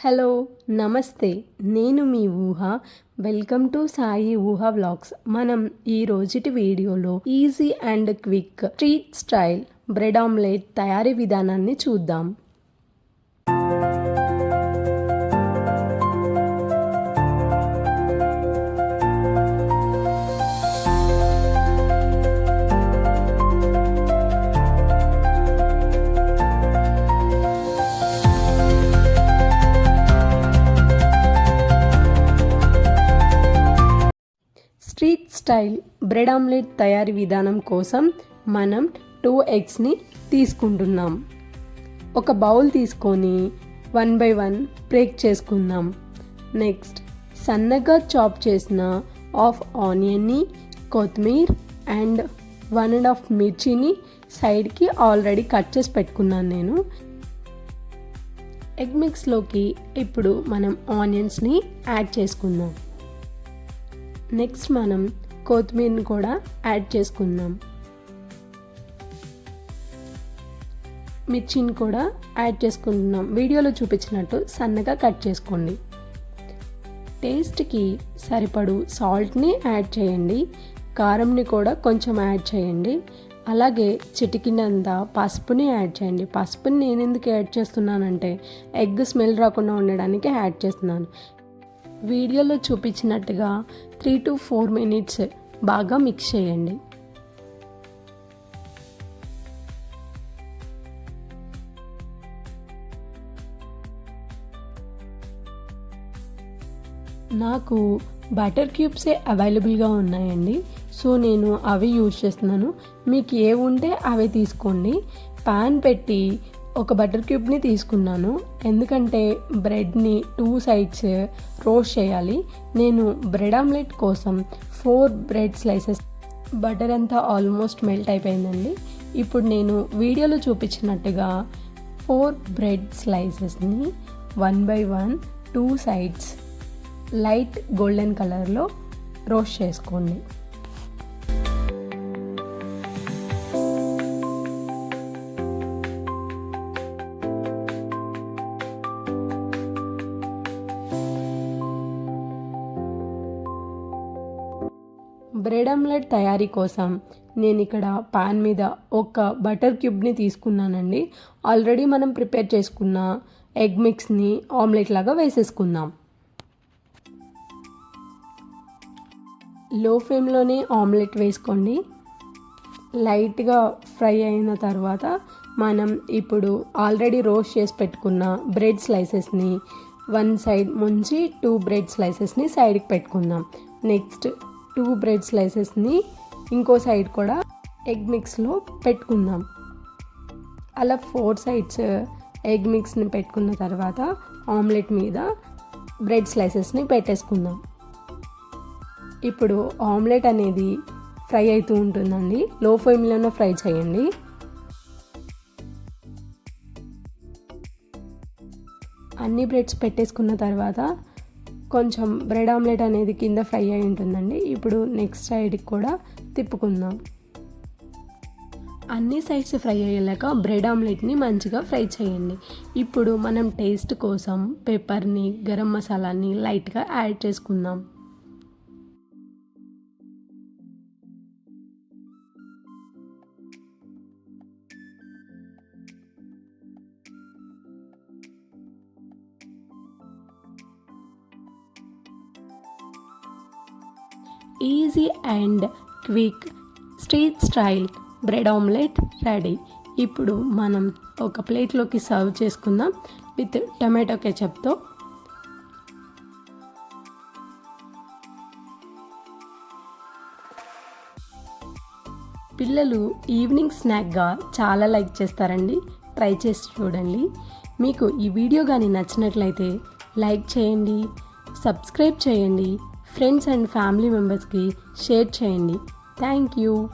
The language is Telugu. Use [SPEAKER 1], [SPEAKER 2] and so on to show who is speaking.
[SPEAKER 1] హలో నమస్తే. నేను మీ ఊహ. వెల్కమ్ టు సాయి ఊహ బ్లాగ్స్ మనం ఈ రోజుటి వీడియోలో easy and quick street style bread omelette తయారీ విధానాన్ని చూద్దాం. స్టైల్ బ్రెడ్ ఆమ్లెట్ తయారీ విధానం కోసం మనం టూ ఎగ్స్ని తీసుకుంటున్నాం. ఒక బౌల్ తీసుకొని వన్ బై వన్ బ్రేక్ చేసుకుందాం. నెక్స్ట్ సన్నగా చాప్ చేసిన ఆఫ్ ఆనియన్ని కొత్తిమీర్ అండ్ వన్ అండ్ హాఫ్ మిర్చిని సైడ్కి ఆల్రెడీ కట్ చేసి పెట్టుకున్నాను నేను. ఎగ్ మిక్స్లోకి ఇప్పుడు మనం ఆనియన్స్ని యాడ్ చేసుకుందాం. నెక్స్ట్ మనం కొత్తిమీరని కూడా యాడ్ చేసుకుందాం. మిర్చిని కూడా యాడ్ చేసుకుంటున్నాం. వీడియోలో చూపించినట్టు సన్నగా కట్ చేసుకోండి. టేస్ట్కి సరిపడు సాల్ట్ని యాడ్ చేయండి. కారంని కూడా కొంచెం యాడ్ చేయండి. అలాగే చిటికినంత పసుపుని యాడ్ చేయండి. పసుపుని నేను ఎందుకు యాడ్ చేస్తున్నానంటే ఎగ్ స్మెల్ రాకుండా ఉండడానికి యాడ్ చేస్తున్నాను. వీడియోలో చూపించినట్టుగా త్రీ టు ఫోర్ మినిట్స్ బాగా మిక్స్ చేయండి. నాకు బటర్ క్యూబ్సే అవైలబుల్గా ఉన్నాయండి. సో నేను అవి యూజ్ చేస్తున్నాను. మీకు ఏ ఉంటే అవి తీసుకోండి. పాన్ పెట్టి ఒక బటర్ క్యూబ్ని తీసుకున్నాను. ఎందుకంటే బ్రెడ్ని టూ సైడ్స్ రోస్ట్ చేయాలి. నేను బ్రెడ్ ఆమ్లెట్ కోసం ఫోర్ బ్రెడ్ స్లైసెస్ బటర్ అంతా ఆల్మోస్ట్ మెల్ట్ అయిపోయిందండి. ఇప్పుడు నేను వీడియోలో చూపించినట్టుగా four bread స్లైసెస్ని one by one two sides light golden కలర్లో రోస్ట్ చేసుకోండి. బ్రెడ్ ఆమ్లెట్ తయారీ కోసం నేను ఇక్కడ పాన్ మీద ఒక బటర్ క్యూబ్ని తీసుకున్నానండి. ఆల్రెడీ మనం ప్రిపేర్ చేసుకున్న ఎగ్ మిక్స్ని ఆమ్లెట్ లాగా వేసేసుకుందాం. లో ఫ్లేమ్లోనే ఆమ్లెట్ వేసుకోండి. లైట్గా ఫ్రై అయిన తర్వాత మనం ఇప్పుడు ఆల్రెడీ రోస్ట్ చేసి పెట్టుకున్న బ్రెడ్ స్లైసెస్ని వన్ సైడ్ ముంచి టూ బ్రెడ్ స్లైసెస్ని సైడ్కి పెట్టుకుందాం. నెక్స్ట్ టూ బ్రెడ్ స్లైసెస్ని ఇంకో సైడ్ కూడా ఎగ్ మిక్స్లో పెట్టుకుందాం. అలా ఫోర్ సైడ్స్ ఎగ్ మిక్స్ని పెట్టుకున్న తర్వాత ఆమ్లెట్ మీద బ్రెడ్ స్లైసెస్ని పెట్టేసుకుందాం. ఇప్పుడు ఆమ్లెట్ అనేది ఫ్రై అవుతూ ఉంటుందండి. లో ఫ్లేమ్లోనే ఫ్రై చేయండి. అన్ని బ్రెడ్స్ పెట్టేసుకున్న తర్వాత కొంచెం బ్రెడ్ ఆమ్లెట్ అనేది కింద ఫ్రై అయి ఉంటుందండి. ఇప్పుడు నెక్స్ట్ సైడ్కి కూడా తిప్పుకుందాం. అన్ని సైడ్స్ ఫ్రై అయ్యేలాక బ్రెడ్ ఆమ్లెట్ని మంచిగా ఫ్రై చేయండి. ఇప్పుడు మనం టేస్ట్ కోసం పెప్పర్ని గరం మసాలాని లైట్గా యాడ్ చేసుకుందాం. Easy and quick street style bread omelette ready ఇప్పుడు మనం ఒక ప్లేట్లోకి సర్వ్ చేసుకుందాం విత్ టమాటో కెచప్తో. పిల్లలు ఈవినింగ్ స్నాక్గా చాలా లైక్ చేస్తారండి. ట్రై చేసి చూడండి. మీకు ఈ వీడియో కానీ నచ్చినట్లయితే లైక్ చేయండి సబ్స్క్రైబ్ చేయండి ఫ్రెండ్స్ అండ్ ఫ్యామిలీ మెంబర్స్కి షేర్ చేయండి. Thank you.